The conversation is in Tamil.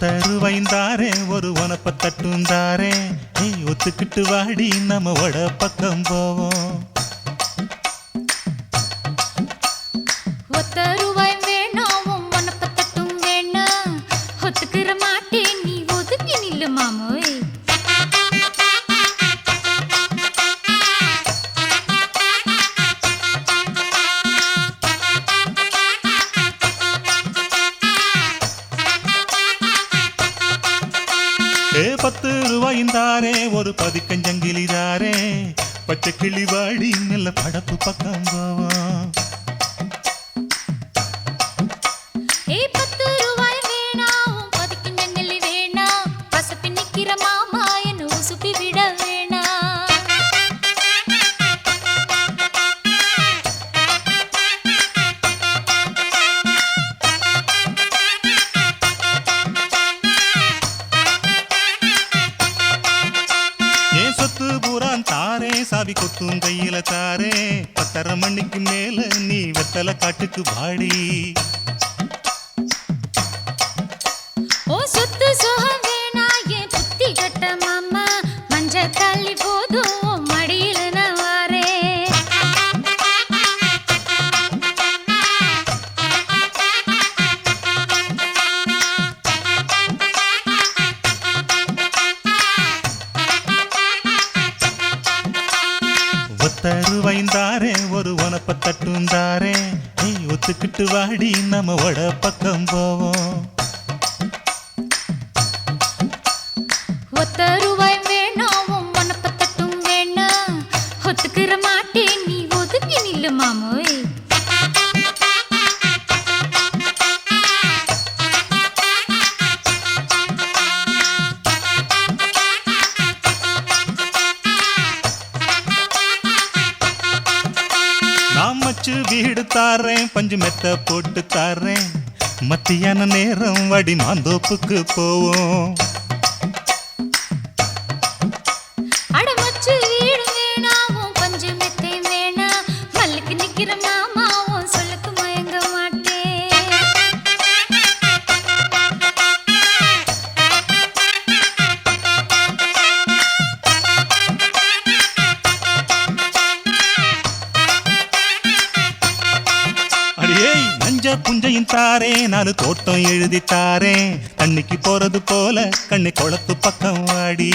ஒத்தருவைந்தாரே ஒரு உனப்ப தட்டுந்தாரே. ஏய் ஒத்துக்கிட்டு வாடி நம்ம வட பக்கம் போவோம். ஒத்த பத்து ரூபாய்ந்தாரே ஒரு பதிக்கஞ்சங்கிலிதாரே பச்சை கிளிவாடி நல்ல படப்பு பக்கம் போவோம். சாவி கொத்தும் கையில தாரே. பத்தரை மணிக்கு மேல நீ வெத்தலை காட்டுக்கு வாடி. தருவைந்தாரே ஒரு உனப்ப தட்டுந்தாரே. ஏய் ஒத்துக்கிட்டு வாடி நம்ம வட பக்கம் போவோம். ஒத்தருவ நான் வீடு தாரேன் பஞ்சு மெத்த போட்டு தாரேன். மத்தியான நேரம் வடி மாந்தோப்புக்கு போவோம். நஞ்ச புஞ்சையும் தாரே நாலு தோட்டம் எழுதி தாரேன் தண்ணிக்கு போறது போல கண்ணி குளத்து பக்கம் வாடி.